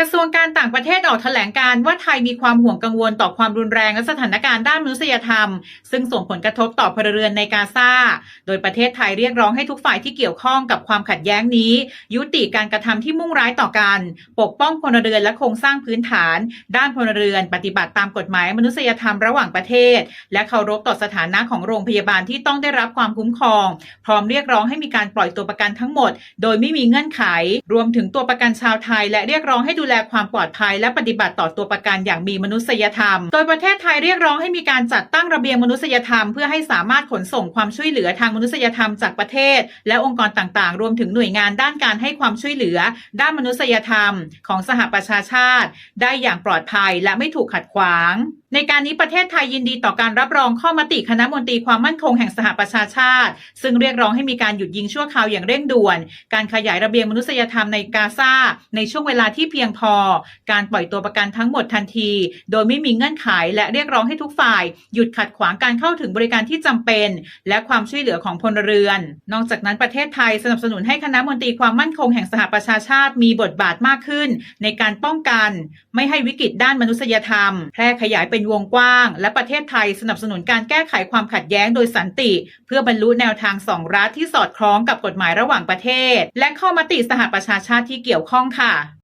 กระทรวงการต่างประเทศออกแถลงการว่าไทยมีความห่วงกังวลต่อความรุนแรงและสถานการณ์ด้านมนุษยธรรม ซึ่งส่งผลกระทบต่อพลเรือนในกาซา โดยประเทศไทยเรียกร้องให้ทุกฝ่ายที่เกี่ยวข้องกับความขัดแย้งนี้ ยุติการกระทำที่มุ่งร้ายต่อกัน ปกป้องพลเรือนและโครงสร้างพื้นฐาน ด้านพลเรือน ปฏิบัติตามกฎหมายมนุษยธรรมระหว่างประเทศ และเคารพต่อสถานะของโรงพยาบาลที่ต้องได้รับความคุ้มครอง พร้อมเรียกร้องให้มีการปล่อยตัวประกันทั้งหมด โดยไม่มีเงื่อนไข รวมถึงตัวประกันชาวไทย และเรียกร้องให้ดูแลความปลอดภัย และปฏิบัติต่อตัวประกันอย่างมีมนุษยธรรม โดยประเทศไทยเรียกร้องให้มีการจัดตั้งระเบียงมนุษยธรรม เพื่อให้สามารถขนส่งความช่วยเหลือทางมนุษยธรรมจากประเทศ และองค์กรต่างๆ รวมถึงหน่วยงานด้านการให้ความช่วยเหลือ ด้านมนุษยธรรม ของสหประชาชาติ ได้อย่างปลอดภัยและไม่ถูกขัดขวางในการนี้ประเทศไทยยินดีต่อการรับรองข้อมติคณะมนตรีความมั่นคงแห่งสหประชาชาติ ซึ่งเรียกร้องให้มีการหยุดยิงชั่วคราวอย่างเร่งด่วน การขยายระเบียงมนุษยธรรมในกาซาในช่วงเวลาที่เพียงพอ การปล่อยตัวประกันทั้งหมดทันที โดยไม่มีเงื่อนไขและเรียกร้องให้ทุกฝ่าย หยุดขัดขวางการเข้าถึงบริการที่จำเป็น และความช่วยเหลือของพลเรือน นอกจากนั้นประเทศไทยสนับสนุนให้คณะมนตรีความมั่นคงแห่งสหประชาชาติมีบทบาทมากขึ้น ในการป้องกัน ไม่ให้วิกฤตด้านมนุษยธรรม แพร่ขยายเป็นวงกว้าง และประเทศไทยสนับสนุนการแก้ไขความขัดแย้งโดยสันติ เพื่อบรรลุแนวทางสองรัฐที่สอดคล้องกับกฎหมายระหว่างประเทศ และข้อมติสหประชาชาติที่เกี่ยวข้องค่ะ